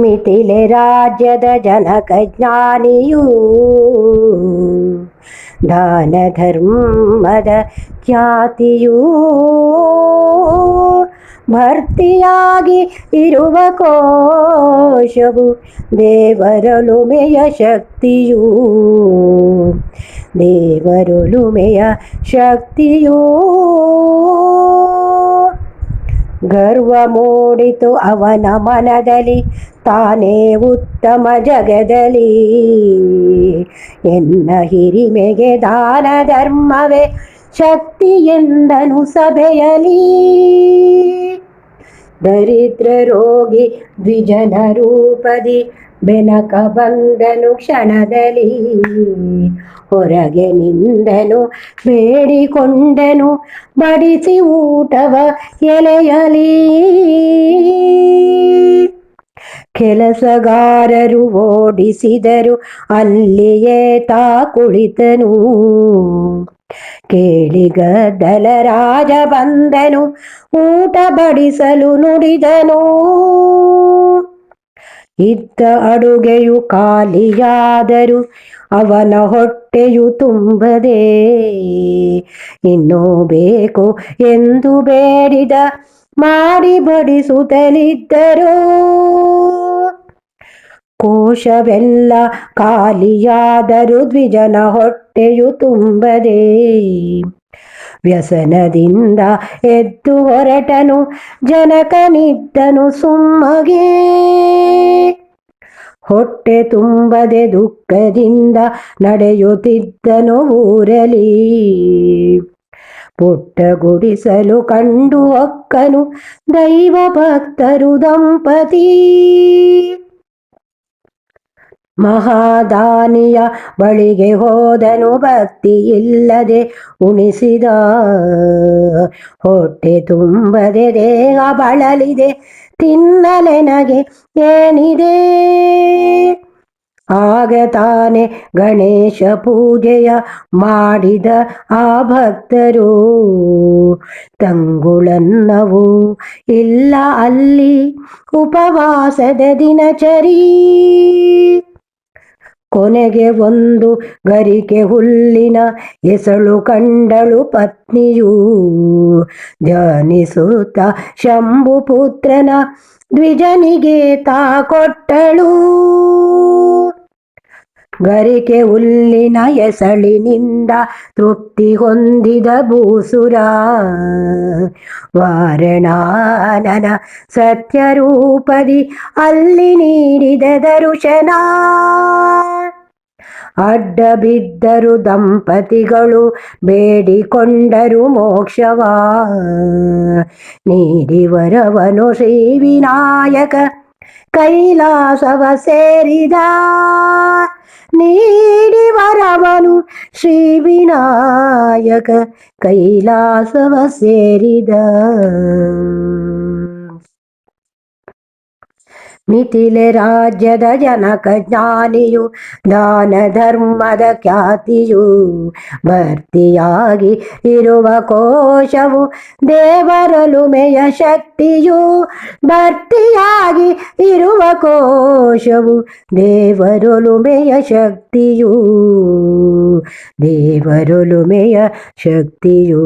ಮಿಥಿಲೆ ರಾಜ್ಯದ ಜನಕ ಜ್ಞಾನಿಯೂ. ದಾನ ಧರ್ಮದ ಖ್ಯಾತಿಯೂ. ಭರ್ತಿಯಾಗಿ ಇರುವ ಕೋಶವು ದೇವರೊಲುಮೆಯ ಶಕ್ತಿಯೂ. ದೇವರೊಲುಮೆಯ ಶಕ್ತಿಯೂ. ಗರ್ವ ಮೂಡಿತು ಅವನ ಮನದಲ್ಲಿ ತಾನೇ ಉತ್ತಮ ಜಗದಲ್ಲಿ. ಎನ್ನ ಹಿರಿಮೆಗೆ ದಾನ ಧರ್ಮವೇ ಶಕ್ತಿ ಎಂದನು ಸಭೆಯಲಿ ದರಿದ್ರ ರೋಗಿ ದ್ವಿಜನ ರೂಪದಿ, ಬೆನಕ ಬಂದನು ಕ್ಷಣದಲ್ಲಿ. ಹೊರಗೆ ನಿಂದನು, ಬೇಡಿಕೊಂಡನು, ಬಡಿಸಿ ಊಟವ ಎಲೆಯಲಿ. ಕೆಲಸಗಾರರು ಓಡಿಸಿದರು, ಅಲ್ಲಿಯೇ ತಾ ಕುಳಿತನು. ಕೇಳಿಗದ್ದಲ ದಲರಾಜ ಬಂದನು, ಊಟ ಬಡಿಸಲು ನುಡಿದನು. ಇದ್ದ ಅಡುಗೆಯು ಖಾಲಿಯಾದರು ಅವನ ಹೊಟ್ಟೆಯು ತುಂಬದೆ, ಇನ್ನೂ ಬೇಕು ಎಂದು ಬೇಡಿದ, ಮಾಡಿ ಬಡಿಸುತ್ತಲಿದ್ದರು. ಕೋಶವೆಲ್ಲ ಖಾಲಿಯಾದರೂ ದ್ವಿಜನ ಹೊಟ್ಟೆಯು ತುಂಬದೆ. ವ್ಯಸನದಿಂದ ಎದ್ದು ಹೊರಟನು, ಜನಕನಿದ್ದನು ಸುಮ್ಮಗೆ. ಹೊಟ್ಟೆ ತುಂಬದೆ ದುಃಖದಿಂದ ನಡೆಯುತ್ತಿದ್ದನು ಊರಲಿ ಪುಟ್ಟ ಗುಡಿಸಲು ಕಂಡು ಒಕ್ಕನು ದೈವ ಭಕ್ತರು ದಂಪತಿ. ಮಹಾದಾನಿಯ ಬಳಿಗೆ ಹೋದನು ಭಕ್ತಿ ಇಲ್ಲದೆ ಉಣಿಸಿದ ಹೊಟ್ಟೆ ತುಂಬದೆ ದೇಹ ಬಳಲಿದೆ ತಿನ್ನಲೆನಗೆ ಏನಿದೆ? ಆಗ ತಾನೆ ಗಣೇಶ ಪೂಜೆಯ ಮಾಡಿದ ಆ ಭಕ್ತರು, ತಂಗುಳನ್ನವು ಇಲ್ಲ ಅಲ್ಲಿ ಉಪವಾಸದ ದಿನಚರಿ ಕೊನೆಗೆ ಒಂದು ಗರಿಕೆ ಹುಲ್ಲಿನ ಎಸಳು ಕಂಡಳು ಪತ್ನಿಯೂ. ಶಂಭು ಪುತ್ರನ ದ್ವಿಜನಿಗೆ ತಾ ಕೊಟ್ಟಳು. ಗರಿಕೆ ಹುಲ್ಲಿನ ಎಸಳಿನಿಂದ ತೃಪ್ತಿ ಹೊಂದಿದ ಭೂಸುರ ವಾರಣಾನನ ಸತ್ಯರೂಪದಿ ಅಲ್ಲಿ ನೀಡಿದ ದರುಶನ. ಅಡ್ಡ ಬಿದ್ದರು ದಂಪತಿಗಳು, ಬೇಡಿಕೊಂಡರು ಮೋಕ್ಷವಾ. ನೀಡಿ ವರವನು ಶ್ರೀ ವಿನಾಯಕ ಕೈಲಾಸವ ಸೇರಿದ. ನೀಡಿ ವರವನು ಶ್ರೀ ವಿನಾಯಕ ಕೈಲಾಸವ ಸೇರಿದ. ಮಿಥಿಲೆ ರಾಜ್ಯದ ಜನಕ ಜ್ಞಾನಿಯು, ದಾನ ಧರ್ಮದ ಖ್ಯಾತಿಯು. ಭರ್ತಿಯಾಗಿ ಇರುವ ಕೋಶವು ದೇವರೊಲುಮೆಯ ಶಕ್ತಿಯು. ಭರ್ತಿಯಾಗಿ ಇರುವ ಕೋಶವು ದೇವರೊಲುಮೆಯ ಶಕ್ತಿಯು. ದೇವರೊಲುಮೆಯ ಶಕ್ತಿಯು.